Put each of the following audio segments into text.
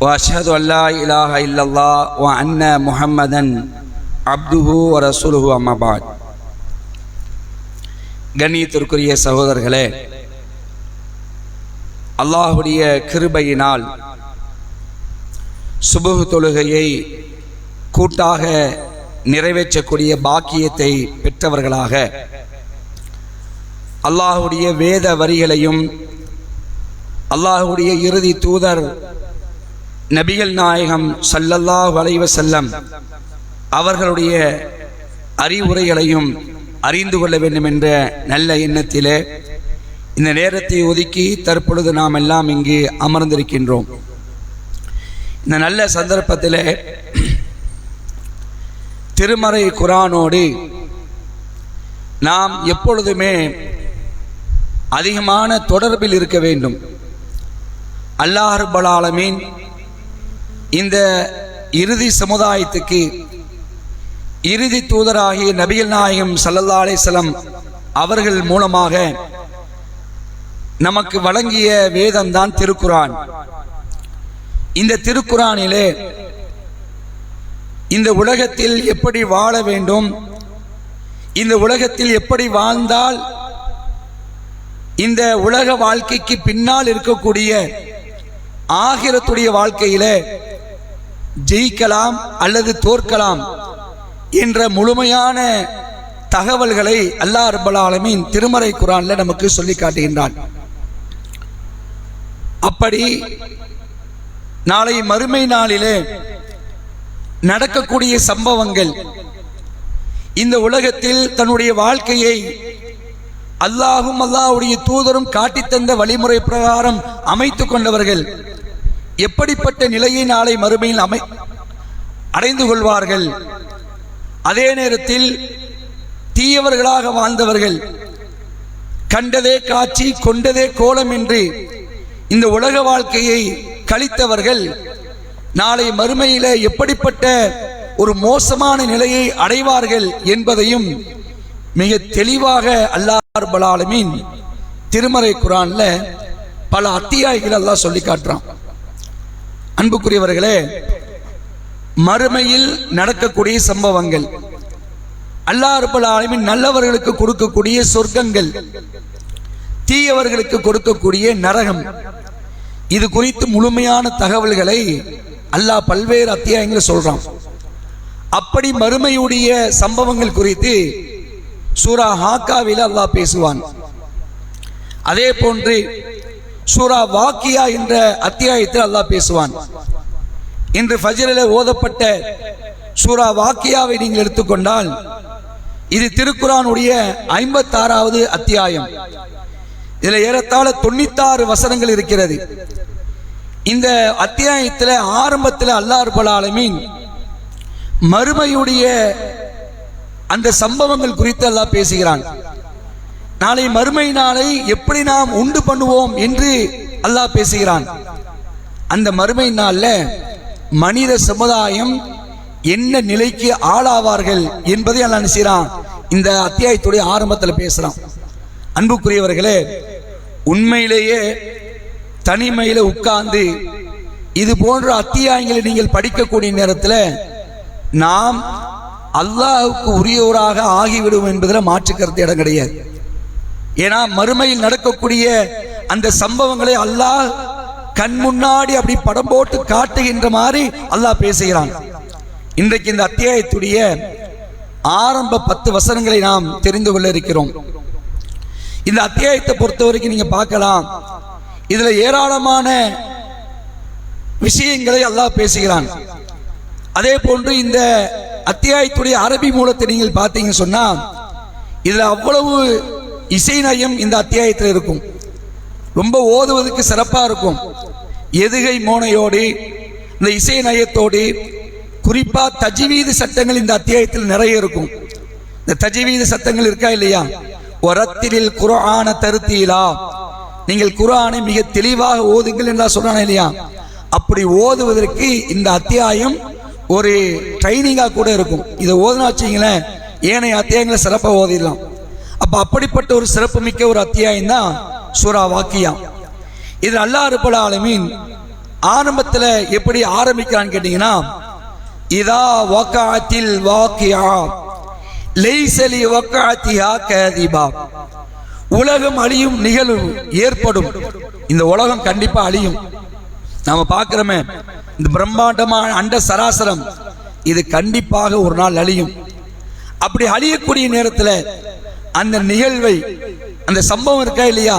واشهد ان لا اله الا الله وان محمدا عبده ورسوله اما بعد கண்ணியத்திற்குரிய சகோதரர்களே அல்லாஹுடைய கிருபையினால் சுபுகு தொழுகையை கூட்டாக நிறைவேற்றக்கூடிய பாக்கியத்தை பெற்றவர்களாக அல்லாஹுடைய வேத வரிகளையும் அல்லாஹுடைய இறுதி தூதர் நபிகள் நாயகம் சல்லல்லா வளைவ செல்லம் அவர்களுடைய அறிவுரைகளையும் அறிந்து கொள்ள வேண்டும் என்ற நல்ல எண்ணத்திலே இந்த நேரத்தை ஒதுக்கி தற்பொழுது நாம் எல்லாம் இங்கு அமர்ந்திருக்கின்றோம். இந்த நல்ல சந்தர்ப்பத்தில் திருமறை குரானோடு நாம் எப்பொழுதுமே அதிகமான தொடர்பில் இருக்க வேண்டும். அல்லாஹர்பலாலமீன் இந்த இறுதி சமுதாயத்துக்கு இறுதி தூதராகிய நபிகள் நாயகம் சல்லல்லா அலிசலம் அவர்கள் மூலமாக நமக்கு வழங்கிய வேதம்தான் திருக்குரான் இந்த திருக்குறானிலே இந்த உலகத்தில் எப்படி வாழ வேண்டும் இந்த உலகத்தில் எப்படி வாழ்ந்தால் இந்த உலக வாழ்க்கைக்கு பின்னால் இருக்கக்கூடிய ஆகிரத்துடைய வாழ்க்கையிலே ஜெயிக்கலாம் அல்லது தோற்கலாம் என்ற முழுமையான தகவல்களை அல்லாஹ் அர்பல் ஆலமீன் திருமறை குரானில் நமக்கு சொல்லி காட்டுகின்றான். அப்படி நாளை மறுமை நாளிலே நடக்கக்கூடிய சம்பவங்கள் இந்த உலகத்தில் தன்னுடைய வாழ்க்கையை அல்லாஹும் அல்லாஹ்வுடைய தூதரும் காட்டித்தந்த வழிமுறை பிரகாரம் அமைத்து கொண்டவர்கள் எப்படிப்பட்ட நிலையை நாளை மறுமையில் அமை அடைந்து கொள்வார்கள்? அதே நேரத்தில் தீயவர்களாக வாழ்ந்தவர்கள் கண்டதே காட்சி கொண்டதே கோலம் என்று இந்த உலக வாழ்க்கையை கழித்தவர்கள் நாளை மறுமையில எப்படிப்பட்ட ஒரு மோசமான நிலையை அடைவார்கள் என்பதையும் மிக தெளிவாக அல்லாஹ் பலாலமின் திருமறை குரான்ல பல அத்தியாயங்கள் அல்லாஹ் சொல்லி காட்டுறான். அன்புக்குரியவர்களே மறுமையில் நடக்கக்கூடிய சம்பவங்கள் அல்லாஹ் ரப்பல் ஆலமீன் நல்லவர்களுக்கு கொடுக்கக்கூடிய சொர்க்கங்கள் தீயவர்களுக்கு கொடுக்கக்கூடிய நரகம் இது குறித்து முழுமையான தகவல்களை அல்லாஹ் பல்வேறு அத்தியாயங்களை சொல்றான். அப்படி மறுமையுடைய சம்பவங்கள் குறித்து சூரா ஹாக்காவில் அல்லாஹ் பேசுவான். அதே போன்று சூரா வாக்கியா என்ற அத்தியாயத்தில் அல்லாஹ் பேசுவான். இன்று ஃபஜ்ரில் ஓதப்பட்ட சூரா வாக்கியாவை நீங்கள் எடுத்துக்கொண்டால் இது திருக்குறானுடைய ஐம்பத்தாறாவது அத்தியாயம். இதில் ஏறத்தாழ தொண்ணூத்தாறு வசனங்கள் இருக்கிறது. இந்த அத்தியாயத்தில் ஆரம்பத்தில் அல்லாஹ் ஆலமீன் மறுமையுடைய அந்த சம்பவங்கள் குறித்து அல்லாஹ் பேசுகிறான். நாளை மறுமை நாளை எப்படி நாம் உண்டு பண்ணுவோம் என்று அல்லாஹ் பேசுகிறான். அந்த மறுமை நாளில் மனித சமுதாயம் என்ன நிலைக்கு ஆளாவார்கள் என்பதை அல்லாஹ் நினைச்சான் இந்த அத்தியாயத்துடைய ஆரம்பத்தில் பேசுகிறான் அன்புக்குரியவர்களே உண்மையிலேயே தனிமையில் உட்கார்ந்து இது போன்ற அத்தியாயங்களை நீங்கள் படிக்கக்கூடிய நேரத்தில் நாம் அல்லாஹுக்கு உரியவராக ஆகிவிடும் என்பதில் மாற்றுக்கருத்து இடம் கிடையாது. ஏன்னா மறுமையில் நடக்கக்கூடிய அந்த சம்பவங்களை அல்லாஹ் கண் முன்னாடி அப்படி படம் போட்டு காட்டுகின்ற மாதிரி அல்லாஹ் பேசுகிறான். இன்றைக்கு இந்த அத்தியாயத்துடைய ஆரம்ப பத்து வசனங்களை நாம் தெரிந்து கொள்ள இருக்கிறோம். இந்த அத்தியாயத்தை பொறுத்த வரைக்கும் நீங்க பார்க்கலாம். இதுல ஏராளமான விஷயங்களை அல்லாஹ் பேசுகிறான். அதே போன்று இந்த அத்தியாயத்துடைய அரபி மூலத்தை நீங்கள் பார்த்தீங்கன்னு சொன்னா இதுல அவ்வளவு இசை நயம் இந்த அத்தியாயத்தில் இருக்கும். ரொம்ப ஓதுவதற்கு சிறப்பாக இருக்கும். எதுகை மோனையோடு இந்த இசை நயத்தோடு குறிப்பாக தஜிவீது சட்டங்கள் இந்த அத்தியாயத்தில் நிறைய இருக்கும். இந்த தஜிவீது சட்டங்கள் இருக்கா இல்லையா? ஒரத்திலில் குரான தருத்தீலா. நீங்கள் குரானை மிக தெளிவாக ஓதுங்கள் என்றா சொல்றானே இல்லையா? அப்படி ஓதுவதற்கு இந்த அத்தியாயம் ஒரு ட்ரைனிங்காக கூட இருக்கும். இதை ஓதுனா வச்சிங்களேன் ஏனைய அத்தியாயங்களை சிறப்பாக ஓதிடலாம். அப்ப அப்படிப்பட்ட ஒரு சிறப்பு மிக்க ஒரு அத்தியாயம் தான் சூரா வாக்கியம். இது அல்லா ரப்பல் ஆலமீன் ஆரம்பத்துல எப்படி ஆரம்பிக்கிறான்னு கேட்டீங்கன்னா இதா வக்காத்தில் வாக்கியா லெய்சலி வக்காத்தியா கதிபா. உலகம் அழியும் நிகழ்வு ஏற்படும். இந்த உலகம் கண்டிப்பா அழியும். நாம பார்க்கிறோமே இந்த பிரம்மாண்டமான அண்ட சராசரம் இது கண்டிப்பாக ஒரு நாள் அழியும். அப்படி அழியக்கூடிய நேரத்தில் அந்த நிகழ்வை அந்த சம்பவம் இருக்கா இல்லையா?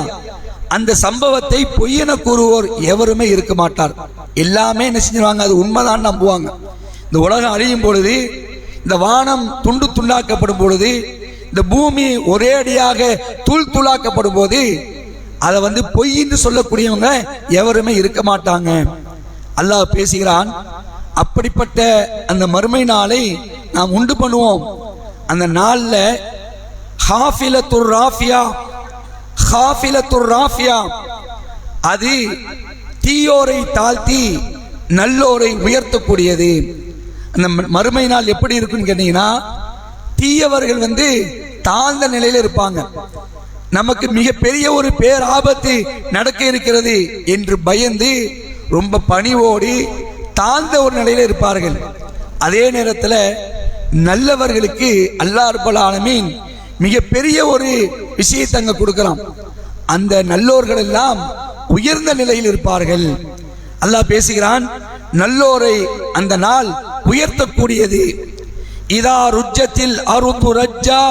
அந்த சம்பவத்தை பொய்யென கூறுவோர் எவருமே இருக்க மாட்டார். எல்லாமே என்ன செஞ்சுருவாங்க? அது உண்மைதான் நம்புவாங்க. இந்த உலகம் அழியும் பொழுது இந்த வானம் துண்டு துண்டாக்கப்படும் பொழுது இந்த பூமி ஒரே அடியாக தூள் தூளாக்கப்படும் போது அதை வந்து பொய்ன்னு சொல்லக்கூடியவங்க எவருமே இருக்க மாட்டாங்க. அல்லாஹ் பேசுகிறான் அப்படிப்பட்ட அந்த மறுமை நாளை நாம் உண்டு பண்ணுவோம். அந்த நாளில் ஹாஃபிலத்துர் ராஃபியா ஹாஃபிலத்துர் ராஃபியா. அது தீயோரை தாழ்த்தி நல்லோரை உயர்த்தக்கூடியது. அந்த மறுமை நாள் எப்படி இருக்குன்னு கேட்டீங்கன்னா தீயவர்கள் வந்து தாழ்ந்த நிலையில் இருப்பாங்க. நமக்கு மிகப்பெரிய ஒரு பேர் ஆபத்து நடக்க இருக்கிறது என்று பயந்து ரொம்ப பணிவோடி தாழ்ந்த ஒரு நிலையில் இருப்பார்கள். அதே நேரத்தில் நல்லவர்களுக்கு அல்லாஹ் ரப்பல் ஆலமீன் மிகப்பெரிய ஒரு விஷயத்தை அங்கே கொடுக்கலாம். அந்த நல்லோர்கள் எல்லாம் உயர்ந்த நிலையில் இருப்பார்கள். அல்லாஹ் பேசுகிறான் நல்லோரை அந்த நாள் உயர்த்தக்கூடியது. இதா ருஜ்ஜத்தில் அருது ரஜ்ஜா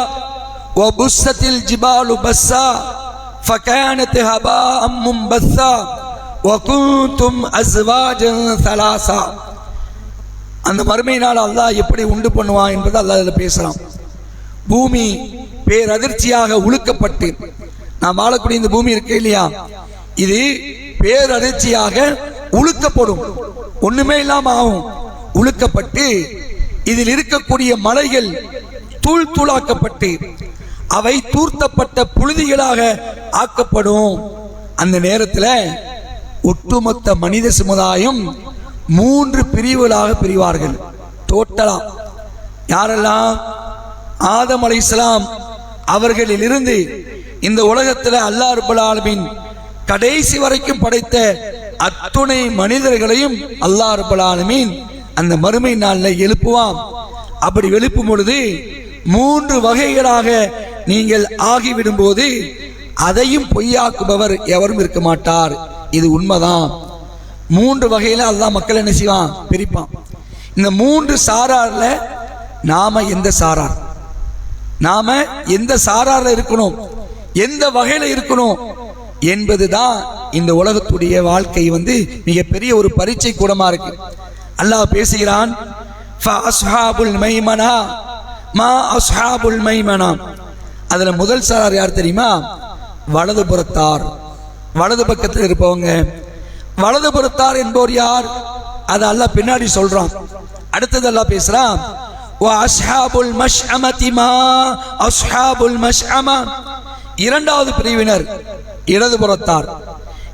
ஓ புஸ்ஸத்தில் ஜிபாலு பஸ்ஸா ஃபகானத் ஹபா அம்மும் பஸ்ஸா வகுந்தும் அஸ்வாஜன் சலாசா. அந்த மறுமை நாள் அல்லாஹ் எப்படி உண்டு பண்ணுவான் என்பது அல்லாஹ் இதில் பேசுகிறான். பூமி பேரதிர்ச்சியாக உழுக்கப்பட்டு நாம் வாழக்கூடிய இந்த பூமி இருக்கு இல்லையா? இது பேரதிர்ச்சியாக உழுக்கப்படும். ஒண்ணுமே இல்லாம ஆகும் உழுக்கப்பட்டு இதில் இருக்கக்கூடிய மலைகள் தூள் தூளாக்கப்பட்டு அவை தூர்த்தப்பட்ட புழுதிகளாக ஆக்கப்படும். அந்த நேரத்தில் ஒட்டுமொத்த மனித சமுதாயம் மூன்று பிரிவுகளாக பிரிவார்கள். டோட்டலா யாரெல்லாம் ஆதம் அலைஹிஸ்ஸலாம் அவர்களில் இருந்து இந்த உலகத்தில் அல்லா ரப்பல் கடைசி வரைக்கும் படைத்த அத்துணை மனிதர்களையும் அல்லாஹ் ரப்பல் அந்த மறுமை நாளில் எழுப்புவான். அப்படி எழுப்பும் பொழுது மூன்று வகைகளாக நீங்கள் ஆகிவிடும் போது அதையும் பொய்யாக்குபவர் எவரும் இருக்க மாட்டார். இது உண்மைதான். மூன்று வகையில் அதுதான் மக்கள் என்ன செய்வான்? பிரிப்பான். இந்த மூன்று சாரார்ல நாம எந்த சாரார்? நாம எந்த சாராரில் இருக்கணும்? எந்த வகையில இருக்கணும்? என்பதுதான் இந்த உலகத்துடைய வாழ்க்கை வந்து மிகப்பெரிய ஒரு பரீட்சை கூடமா இருக்கு. அல்லாஹ் பேசுகிறான் மைமனா மா அஸ்ஹாபுல் மைமனா. அதுல முதல் சாரார் யார் தெரியுமா? வலது புறத்தார் வலது பக்கத்தில் இருப்பவங்க. வலது புறத்தார் என்போர் யார்? அதை அல்லாஹ் பின்னாடி சொல்றான். அடுத்தது அல்லாஹ் பேசுறான் அஸ்ஹாபுல் மஷ்அமதி மா அஸ்ஹாபுல் மஷ்அமா இரண்டாவது பிரிவினர் இடதுபுறத்தார்.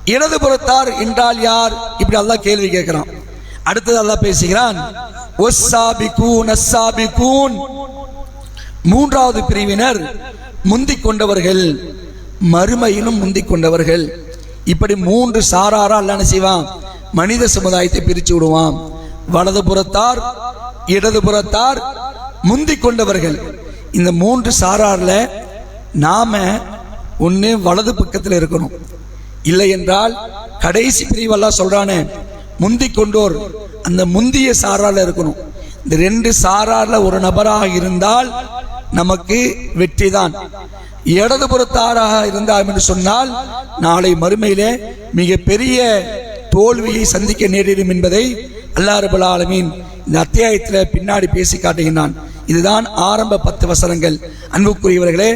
இடதுபுறத்தார் என்றால் யார்? இப்படி அல்லாஹ் கேள்வி கேட்கிறான். அடுத்தது அல்லாஹ் பேசுகிறான் "ஒஸ்ஸாபிகூன் அஸ்ஸாபிகூன் மூன்றாவது பிரிவினர் முந்திக் கொண்டவர்கள் மறுமையிலும் முந்திக் கொண்டவர்கள். இப்படி மூன்று சாராரா அல்ல செய்வான்? மனித சமுதாயத்தை பிரித்து விடுவான். வலது இடதுபுறத்தார் முந்தி கொண்டவர்கள். இந்த மூன்று சாரார்ல நாம ஒன்று வலது பக்கத்தில் இருக்கணும். இல்லை என்றால் கடைசி பிரிவெல்லாம் சொல்றானே முந்தி கொண்டோர் அந்த முந்திய சாரால இருக்கணும். இந்த ரெண்டு சாராரில் ஒரு நபராக இருந்தால் நமக்கு வெற்றிதான் இடதுபுறத்தாராக இருந்தார் என்று சொன்னால் நாளை மறுமையிலே மிக பெரிய தோல்வியை சந்திக்க நேரிடும் என்பதை அல்லா ஆலமீன் இந்த அத்தியாயத்தில் பின்னாடி பேசி காட்டுகின்றான். இதுதான் ஆரம்ப பத்து வசனங்கள். அன்புக்குரியவர்களே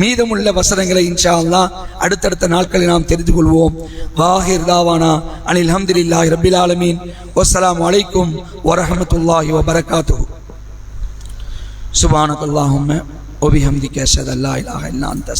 மீதமுள்ள வசனங்களை இன்ஷா அல்லா அடுத்தடுத்த நாட்களில் நாம் தெரிந்து கொள்வோம். வாஹிர் தாவானா அனில் ஹம்தில்லாஹ் ரபில் ஆலமீன். வசலாம் வலைக்கும் வரஹமத்துல்லாஹி வபரகாத்து சுபானக் அல்லாஹும் ஒபிஹம்திக்க அஷத் அல்லா இல்லாஹ் இல்லா அந்த